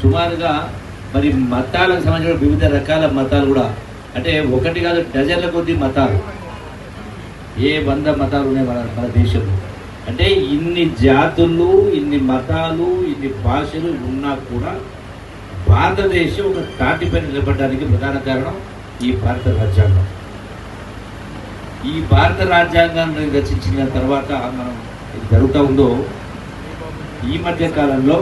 సుమారుగా మరి మతాలకు సంబంధించిన వివిధ రకాల మతాలు కూడా అంటే ఒకటి కాదు డజన్ల కొద్ది మతాలు. ఏ వంద మతాలు ఉన్నాయి మన మన దేశంలో? అంటే ఇన్ని జాతులు ఇన్ని మతాలు ఇన్ని భాషలు ఉన్నా కూడా భారతదేశం ఒక తాటిపై నిలబడడానికి ప్రధాన కారణం ఈ భారత రాజ్యాంగం. ఈ భారత రాజ్యాంగాన్ని రచించిన తర్వాత మనం జరుగుతూ ఉందో ఈ మధ్య కాలంలో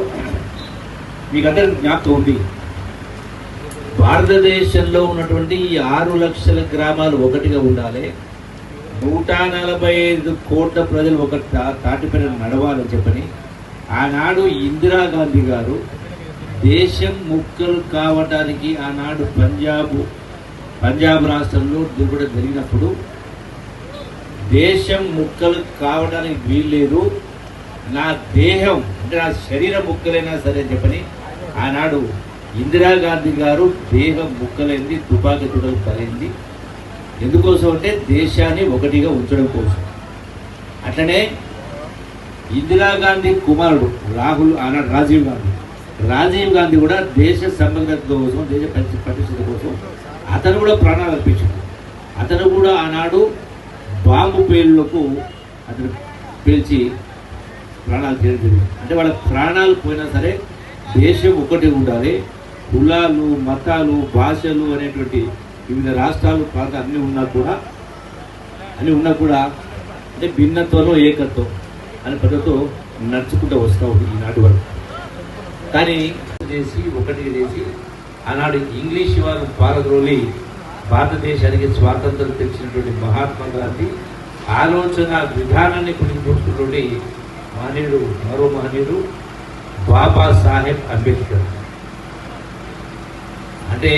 మీకందరికి జ్ఞాపకం ఉంది. భారతదేశంలో ఉన్నటువంటి ఈ ఆరు లక్షల గ్రామాలు ఒకటిగా ఉండాలి. నూట నలభై ఐదు కోట్ల ప్రజలు ఒక తాటిపైన నడవాలని చెప్పని ఆనాడు ఇందిరాగాంధీ గారు దేశం ముక్కలు కావడానికి ఆనాడు పంజాబ్ పంజాబ్ రాష్ట్రంలో దిగుబడి జరిగినప్పుడు దేశం ముక్కలు కావడానికి వీల్లేదు. నా దేహం అంటే నా శరీర ముక్కలైనా సరే అని చెప్పని ఆనాడు ఇందిరాగాంధీ గారు దేహం ముక్కలైంది తుపాకీ తుడలు కలిగింది ఎందుకోసం అంటే దేశాన్ని ఒకటిగా ఉంచడం కోసం. అట్లనే ఇందిరాగాంధీ కుమారుడు రాహుల్ ఆనాడు రాజీవ్ గాంధీ. రాజీవ్ గాంధీ కూడా దేశ సమగ్రత కోసం దేశ పరి- పరిస్థితి కోసం అతను కూడా ప్రాణాలు అర్పించాడు. అతను కూడా ఆనాడు బాంబు పేలులకు అతను పేల్చి ప్రాణాలు చేయడం జరిగింది అంటే వాళ్ళ ప్రాణాలు పోయినా సరే దేశం ఒకటి ఉండాలి. కులాలు మతాలు భాషలు అనేటువంటి వివిధ రాష్ట్రాలు ప్రాంత అన్నీ ఉన్నా కూడా అన్నీ ఉన్నా కూడా అంటే భిన్నత్వంలో ఏకత్వం అనే పద్ధతితో నడుచుకుంటూ వస్తూ ఉంది ఈనాటి వరకు. కానీ చేసి ఒకటి చేసి ఆనాడు ఇంగ్లీష్ వారు పారద్రోలి భారతదేశానికి స్వాతంత్రం తెచ్చినటువంటి మహాత్మా గాంధీ ఆలోచన విధానాన్ని చూసుకున్నటువంటి మహనీయుడు మరో మహనీయుడు బాబా సాహెబ్ అంబేద్కర్. అంటే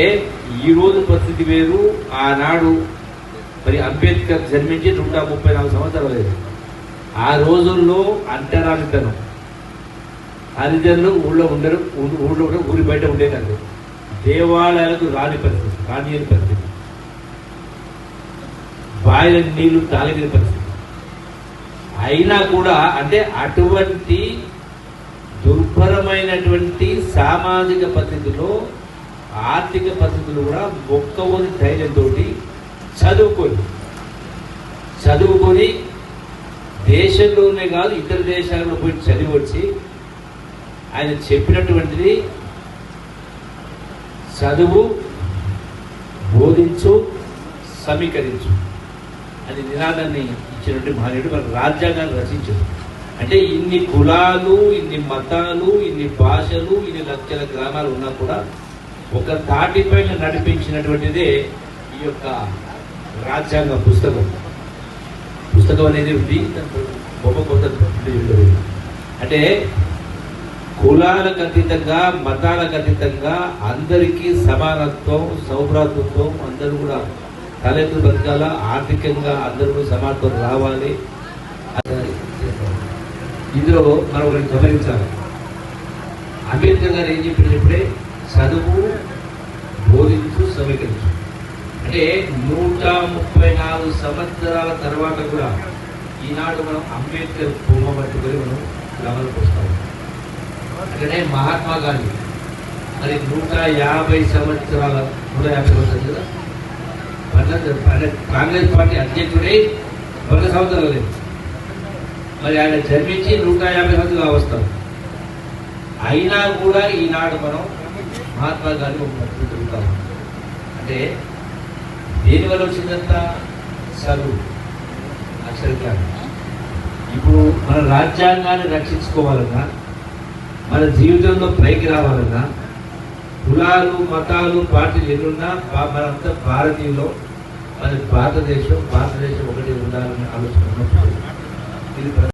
ఈ రోజు పరిస్థితి వేరు ఆనాడు మరి అంబేద్కర్ జన్మించి నూట ముప్పై నాలుగు సంవత్సరాలు లేదు ఆ రోజుల్లో అంటరానితనం. హరిజనులు ఊళ్ళో ఉండరు ఊళ్ళో ఊరి బయట ఉండేదండి దేవాలయాలకు రాని పరిస్థితి రానియని పరిస్థితి. బాయిల నీళ్ళు తాగని పరిస్థితి. అయినా కూడా అంటే అటువంటి దుర్భరమైనటువంటి సామాజిక పద్ధతిలో ఆర్థిక పద్ధతులు కూడా మొక్కవని ధైర్యంతో చదువుకొని చదువుకొని దేశంలోనే కాదు ఇతర దేశాలలో పోయి చదివి వచ్చి ఆయన చెప్పినటువంటిది చదువు బోధించు సమీకరించు అది నినాదాన్ని ఇచ్చినటువంటి మహనీయుడు మన రాజ్యాంగాన్ని రచించారు. అంటే ఇన్ని కులాలు ఇన్ని మతాలు ఇన్ని భాషలు ఇన్ని లక్షల గ్రామాలు ఉన్నా కూడా ఒక తాటిపైన నడిపించినటువంటిదే ఈ యొక్క రాజ్యాంగ పుస్తకం. పుస్తకం అనేది ఉంది గొప్ప కొత్త అంటే కులాలకు అతీతంగా మతాలకు అతీతంగా అందరికీ సమానత్వం సౌభ్రాతృత్వం అందరూ కూడా తలెత్తు బతకాల? ఆర్థికంగా అందరూ కూడా సమానత్వం రావాలి. ఇందులో మనం ఒకటి గమనించాలి. అంబేద్కర్ గారు ఏం చెప్పినప్పుడే చదువు బోధించు సమీకరించు. అంటే నూట ముప్పై నాలుగు సంవత్సరాల తర్వాత కూడా ఈనాడు మనం అంబేద్కర్ బొమ్మ పట్టుకొని మనం గ్రామాలకు వస్తాము అట్లనే మహాత్మా గాంధీ. మరి నూట యాభై సంవత్సరాల నూట యాభై సంవత్సరాలు కదా? కాంగ్రెస్ పార్టీ అధ్యక్షుడై వంద సంవత్సరాలు లేదు. మరి ఆయన జన్మించి నూట యాభై సంవత్సరాలు వస్తాం అయినా కూడా ఈనాడు మనం మహాత్మా గాంధీ ఒక అంటే దేనివల్ల వచ్చిందంతా? చదువు. అక్షరజ్ఞానం ఇప్పుడు మన రాజ్యాంగాన్ని రక్షించుకోవాలన్నా మన జీవితంలో పైకి రావాలన్నా కులాలు మతాలు పార్టీలు ఎన్నున్నా మనంతా భారతీయులు. అది భారతదేశం భారతదేశం ఒకటి ఉండాలని ఆలోచన ఉన్నప్పుడు ఇది